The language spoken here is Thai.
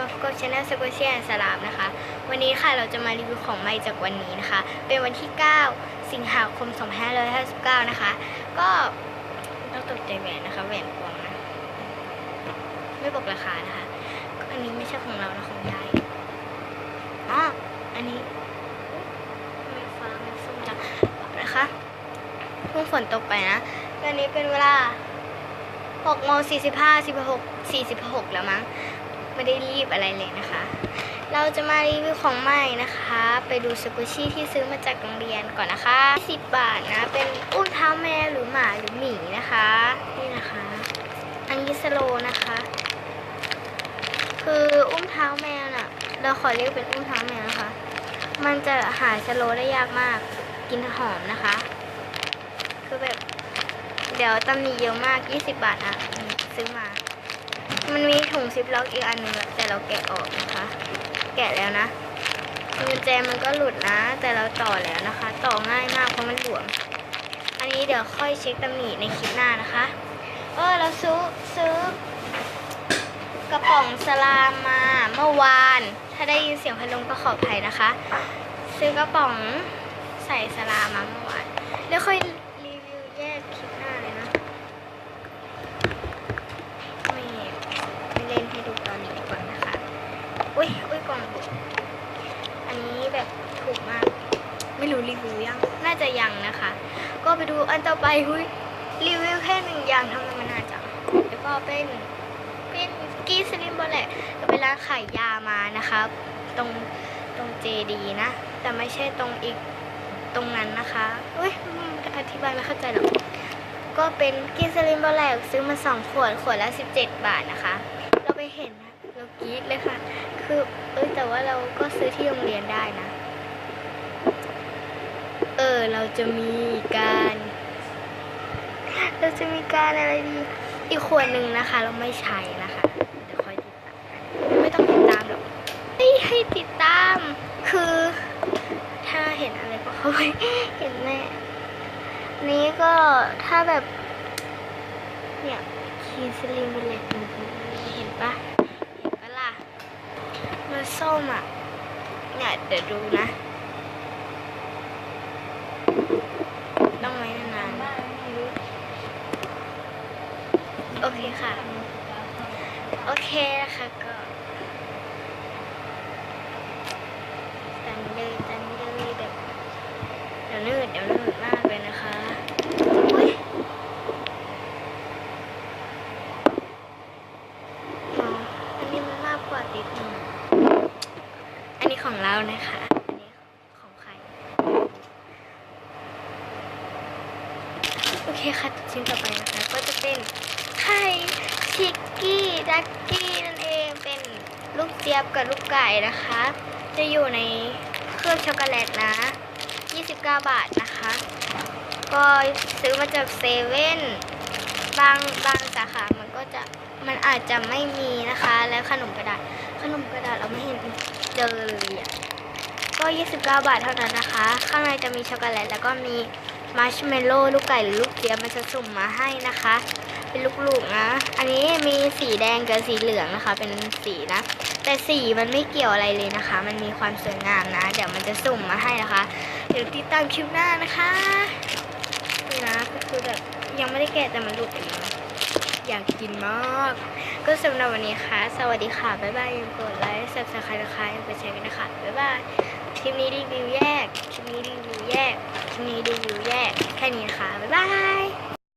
มาพบกับช anel สกุเชียนสลามนะคะ วันนี้ค่ะเราจะมารีวิวของใหม่จากวันนี้นะคะ เป็นวันที่ 9 สิงหาคม 2559 นะคะ ก็ต้องตกใจแหวนนะคะแหวนปลอมนะ ไม่บอกราคานะคะ อันนี้ไม่ใช่ของเรานะของยายอ๋ออันนี้ไมฟ้ามันส้มจังนะคะเพิ่งฝนตกไปนะ ตอนนี้เป็นเวลา6โมง45 16 46 แล้วมั้ง ไม่ได้รีบอะไรเลยนะคะ เราจะมารีวิวของใหม่นะคะ ไปดูสกุชี่ที่ซื้อมาจากโรงเรียนก่อนนะคะ 10 บาทนะ เป็นอุ้มเท้าแมวหรือหมาหรือหมีนะคะ นี่นะคะ อันนี้สโลนะคะ คืออุ้มเท้าแมวน่ะ เราขอเรียกเป็นอุ้มเท้าแมวนะคะ มันจะหาสโลได้ยากมาก กินหอมนะคะ คือแบบ เดี๋ยวตำหนิเยอะมาก 20 บาทอะ ซื้อมา มันมีถุงซิปล็อกอีกอันนึงแต่เราแกะออกนะคะ แกะแล้วนะกุญแจมันก็หลุดนะ แต่เราต่อแล้วนะคะ ต่อง่ายมากเพราะมันหลวม อันนี้เดี๋ยวค่อยเช็คตำหนิในคลิปหน้านะคะเออเราซื้อซื้อกระป๋องสลามมาเมื่อวาน ถ้าได้ยินเสียงพัดลมก็ขออภัยนะคะ ซื้อกระป๋องใส่สลามมาเมื่อวานแล้วค่อยรีวิวแยกคลิปหน้าเลยนะ ไม่ไม่เล่นให้ดูตอนนี้ดีกว่านะคะ อุ้ยอุ้ยกล่องบุกอันนี้ แบบถูกมาก ไม่รู้รีวิวยัง น่าจะยังนะคะ ก็ไปดูอันต่อไปหุยรีวิวแค่หนึ่งอย่างทำไมมันน่าจังแล้วก็เป็นเป็นกีสลิมบอลแหละก็เป็นร้านขายยามานะคะตรงตรงเจดีนะ แต่ไม่ใช่ตรงอีกตรงนั้นนะคะอุ้ยอธิบายไม่เข้าใจหรอกก็เป็นกินสลิมบอลแลกซื้อมาสองขวด ขวดละ17บาทนะคะ เราไปเห็นนะ เรากรี๊ดเลยค่ะ คือเออแต่ว่าเราก็ซื้อที่โรงเรียนได้นะ เออเราจะมีการ เราจะมีการอะไรดี อีกขวดหนึ่งนะคะ เราไม่ใช้นะคะเดี๋ยวคอยติดตามไม่ต้องติดตามหรอกไม่ให้ติดตาม คือ ถ้าเห็นอะไรก็เข้าไปเห็นแน่นี้ก็ถ้าแบบ เนี่ยคีสลิมเบลเลตเห็นปะเห็นปะล่ะมัน ส้มอะเนี่ยเดี๋ยวดูนะต้องไว้นานๆโอเคค่ะ โอเคนะคะก็ตันเลยตันเลยแบบเดี๋ยวนืดเดี๋ยวนืดมากเลยนะคะอุ๊ยอ๋ออันนี้มันมากกว่าติดหนึ่งอันนี้ ของเรานะคะอันนี้ของใคร โอเคค่ะชิ้นต่อไปนะคะ ก็จะเป็นไข่ชิกกี้ดักกี้นั่นเองเป็นลูกเจี๊ยบกับลูกไก่นะคะ จะอยู่ในเครื่องช็อกโกแลตนะ 29 บาทนะคะ ก็ซื้อมาจากเซเว่นบางบางสาขา ก็จะมันอาจจะไม่มีนะคะ แล้วขนมกระดาษขนมกระดาษเราไม่เห็นเจอเลยอะก็ 29 บาทเท่านั้นนะคะ ข้างในจะมีช็อกโกแลตแล้วก็มีมาร์ชเมลโล่ลูกไก่หรือลูกเจี๊ยบมันจะสุ่มมาให้นะคะ เป็นลูกๆนะ อันนี้มีสีแดงกับสีเหลืองนะคะ เป็นสีนะ แต่สีมันไม่เกี่ยวอะไรเลยนะคะ มันมีความสวยงามนะ เดี๋ยวมันจะสุ่มมาให้นะคะ เดี๋ยวติดตามคลิปหน้านะคะนี่นะก็คือแบบยังไม่ได้แกะแต่มันหลุดไปแล้ อยากกินมาก ก็สำหรับวันนี้ค่ะ สวัสดีค่ะ บ๊ายบายอย่าลืมกดไลค์ซับสไครต์นะคะอย่าแชร์กันนะคะ บ๊ายบาย คลิปนี้รีวิวแยก คลิปนี้รีวิวแยก คลิปนี้รีวิวแยก แค่นี้ค่ะ บ๊ายบาย